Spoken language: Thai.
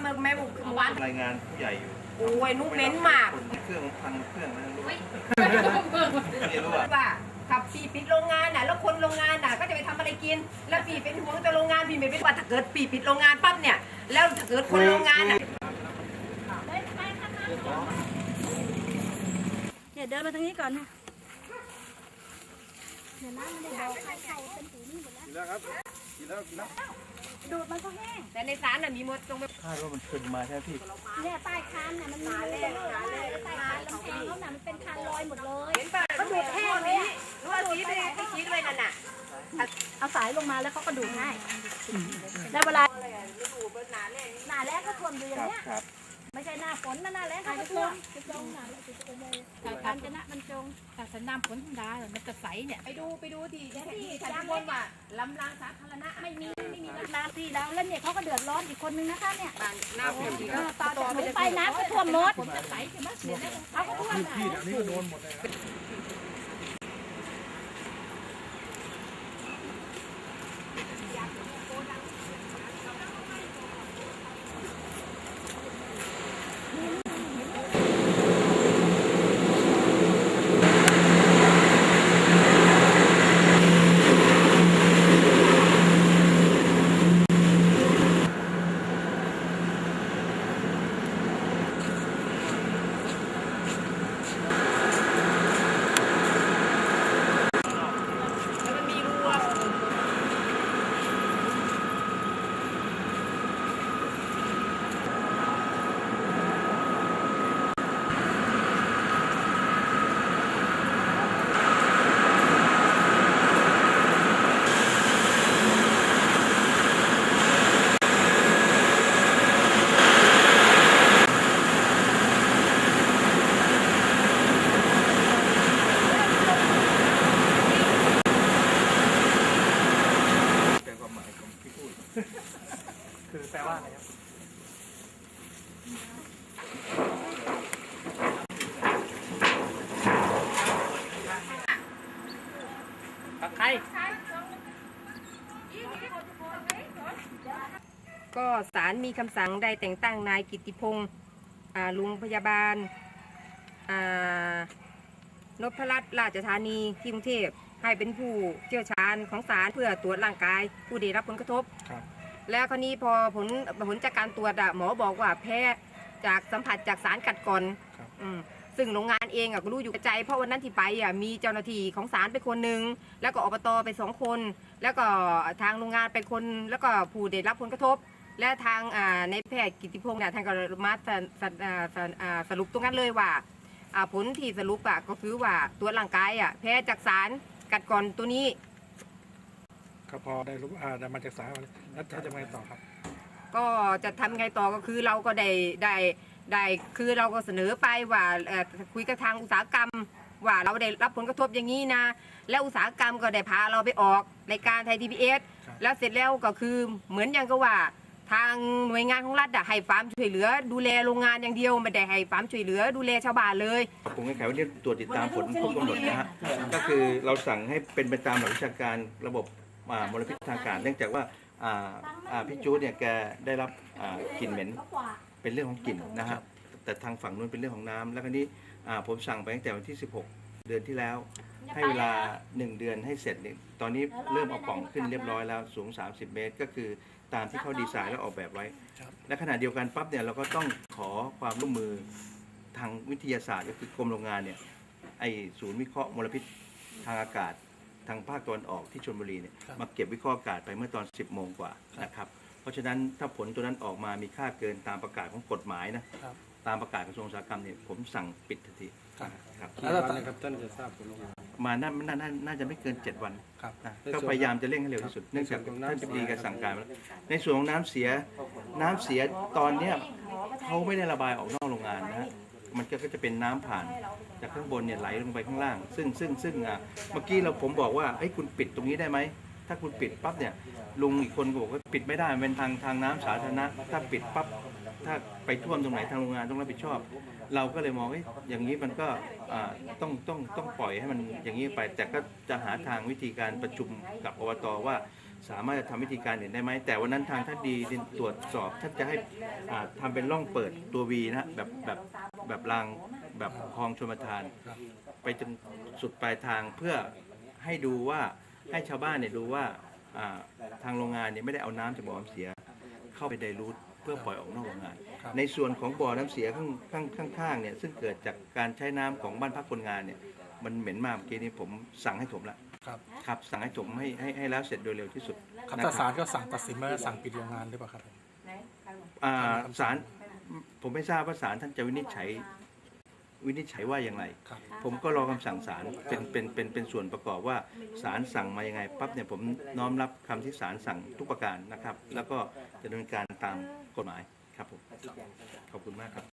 เมื่อแม่บุกวันรายงานผู้ใหญ่อยู่โอ้ยนุกเน้นมากคนเครื่องพังเครื่องนะรู้เฮ้ยไม่รู้อะว่าขับปีปิดโรงงานน่ะแล้วคนโรงงานน่ะก็จะไปทำอะไรกิน แล้วปีเป็นห่วงแต่โรงงานปีไม่เป็นว่าถ้าเกิดปีปิดโรงงานปั๊บเนี่ย แล้วถ้าเกิดคนโรงงานน่ะเดี๋ยวเดินมาทางนี้ก่อนนะเดี๋ยวน้ำมันได้บอกใครเขาเป็นสีนี่หมดแล้ว กินแล้วครับกินแล้วกินแล้วดูดมันก็แห้งแต่ในสารน่ะมีหมดตรงไปคาดว่ามันขึ้นมาใช่ไหมพี่เนี่ยใต้คานน่ะมันมีรูเลยใต้คานลำแพงเขาน่ะมันเป็นคานลอยหมดเลยเห็นป่ะก็ดูดแห้งนี้หรือว่าชี้ไปไปชี้เลยนั่นน่ะเอาสายลงมาแล้วเขาก็ดูดง่ายแล้วเวลาดูดเป็นหนาแน่นี่หน้าแรกก็ท่วมอยู่อย่างครับเนี้ยครับ ไม่ใช่หน้าฝนนะหน้าแรกเขาก็ท่วมจงหน้าแล้วจะเลยการจะนะมันจงแต่สนามฝนธรรมดามันจะใสเนี่ยไปดูไปดูที่ที่ฉันบนว่าลำรางสาธารณะไม่มีไม่มีน้ำที่แล้วแล้วเนี่ยเขาก็เดือดร้อนอีกคนนึงนะคะเนี่ยบางหน้าโพธิ์เออต่อจากหนูไปน้ำก็ท่วมหมดจะใสใช่ไหมเดี๋ยวนี้เขาก็ท่วมน่ะแล้วมันมีรูอะ แต่ความหมายของที่พูด คือแปลว่าอะไรครับ ใคร ก็ศาลมีคำสั่งได้แต่งตั้งนายกิตติพงศ์อ่าลุงพยาบาลอ่านพรัตน์ราชธานีที่กรุงเทพให้เป็นผู้เชี่ยวชาญของศาลเพื่อตรวจร่างกาย ผู้ได้รับผลกระทบครับแล้วคราวนี้พอผลผลจากการตรวจอะหมอบอกว่าแพ้จากสัมผัสจากสารกัดก่อนครับอืมซึ่งโรงงานเองอะก็รู้อยู่กับใจ เพราะวันนั้นที่ไปอะมีเจ้าหน้าที่ของศาลไปคนหนึ่งแล้วก็อบตไปสองคน แล้วก็ทางโรงงานไปคน แล้วก็ผู้ได้รับผลกระทบ และทางอ่าในแพทย์กิติพงศ์เนี่ยท่านก็มาสสอ่าสอ่าสรุปตรงนั้นเลยว่าอ่าผลที่สรุปอะก็คือว่าตัวจร่างกายอะแพ้จากสารกัดก่อนตัวนี้ก็พอได้รู้อ่าได้มาจากสายมาแล้วถ้าจะมาต่อครับ ก็จะทำไงต่อก็คือเราก็ได้ได้ได้คือเราก็เสนอไปว่าเอ่อคุยกับทางอุตสาหกรรม ว่าเราได้รับผลกระทบอย่างนี้นะ แล้วอุตสาหกรรมก็ได้พาเราไปออกรายการไทยทีพีเอสครับแล้วเสร็จแล้วก็คือเหมือนอย่างก็ว่า ทางหน่วยงานของรัฐอะให้ความช่วยเหลือ ดูแลโรงงานอย่างเดียวไม่ได้ให้ความช่วยเหลือ ดูแลชาวบ้านเลย ผมก็แค่ว่าเรียกตรวจติดตามผลครบกำหนดนะฮะก็คือเราสั่งให้เป็นไปตามหลักวิชาการระบบอ่ามลพิษทางอากาศเนื่องจากว่าอ่าอ่าพี่จูดเนี่ยแกได้รับอ่ากลิ่นเหม็นเป็นเรื่องของกลิ่นนะฮะแต่ทางฝั่งนู้นเป็นเรื่องของน้ำแล้วก็นี้อ่าผมสั่งไปตั้งแต่วันที่ 16 เดือนที่แล้ว ให้เวลา 1 เดือนให้เสร็จเนี่ยตอนนี้เริ่มเอาปล่องขึ้นเรียบร้อยแล้วสูง 30 เมตร ก็คือตามที่เขาดีไซน์และออกแบบไว้ครับและขณะเดียวกันปั๊บเนี่ยเราก็ต้องขอความร่วมมือทางวิทยาศาสตร์ก็คือกรมโรงงานเนี่ยไอศูนย์วิเคราะห์มลพิษทางอากาศทางภาคตะวันออกที่ชลบุรีเนี่ยครับมาเก็บวิเคราะห์อากาศไปเมื่อตอน 10 โมงกว่านะครับ เพราะฉะนั้นถ้าผลตัวนั้นออกมามีค่าเกินตามประกาศของกฎหมายนะครับ ตามประกาศกระทรวงอุตสาหกรรมเนี่ยผมสั่งปิดทันทีครับครับกี่วันนะครับท่านจะทราบผลออกมา มาน่าน่าน่าน่าจะไม่เกิน7วันครับ นะในส่วนก็พยายามจะเร่งให้เร็วที่สุดเนื่องจากในส่วนของน้ำท่านจะดีกับสั่งการมาแล้วในส่วนของน้ำเสียน้ำเสียตอนเนี้ยเขาไม่ได้ระบายออกนอกโรงงานนะฮะมันก็ก็จะเป็นน้ำผ่านจากข้างบนเนี่ยไหลลงไปข้างล่าง ซึ่งซึ่งซึ่งอะเมื่อกี้เราผมบอกว่าเอ้ยคุณปิดตรงนี้ได้ไหมถ้าคุณปิดปั๊บเนี่ยลุงอีกคนก็บอกว่าปิดไม่ได้มันเป็นทางทางน้ำสาธารณะถ้าปิดปั๊บ ถ้าไปท่วมตรงไหนทางโรงงานต้องรับผิดชอบ เราก็เลยมองว่าอย่างนี้มันก็อ่าต้องต้องต้องปล่อยให้มันอย่างนี้ไป แต่ก็จะหาทางวิธีการประชุมกับอบตว่า สามารถจะทำวิธีการอื่นได้ไหมแต่วันนั้นทางท่านดีตรวจสอบท่านจะให้อ่าทำเป็นร่องเปิดตัววีนะฮะแบบแบบแบบรางแบบคลองชลประทาน ไปจนสุดปลายทางเพื่อให้ดูว่าให้ชาวบ้านเนี่ยดูว่าอ่าทางโรงงานเนี่ยไม่ได้เอาน้ำจากบ่อน้ำเสีย เข้าไปไดรูท พื่อปล่อยออกนอกโรงงาน ครับ ในส่วนของบ่อน้ำเสียข้างข้างข้างข้างเนี่ยซึ่งเกิดจากการใช้น้ำของบ้านพักคนงานเนี่ยมันเหม็นมากเมื่อกี้นี้ผมสั่งให้ถมละครับ ครับ สั่งให้ถมให้ให้ให้แล้วเสร็จโดยเร็วที่สุดครับนะแต่คศารับลก็สั่งตัดสินมาสั่งปิดโรงงานหรือเปล่าครับผม อ่าศาลผมไม่ทราบว่าศาลท่านจะวินิจฉัย วินิจฉัยว่าอย่างไร ครับผมก็รอคำสั่งศาลเป็นเป็นเป็นเป็นส่วนประกอบว่าศาลสั่งมายังไงปั๊บเนี่ยผมน้อมรับคำที่ศาลสั่งทุกประการนะครับ แล้วก็จะดำเนินการตามกฎหมายครับผมขอบคุณมากครับ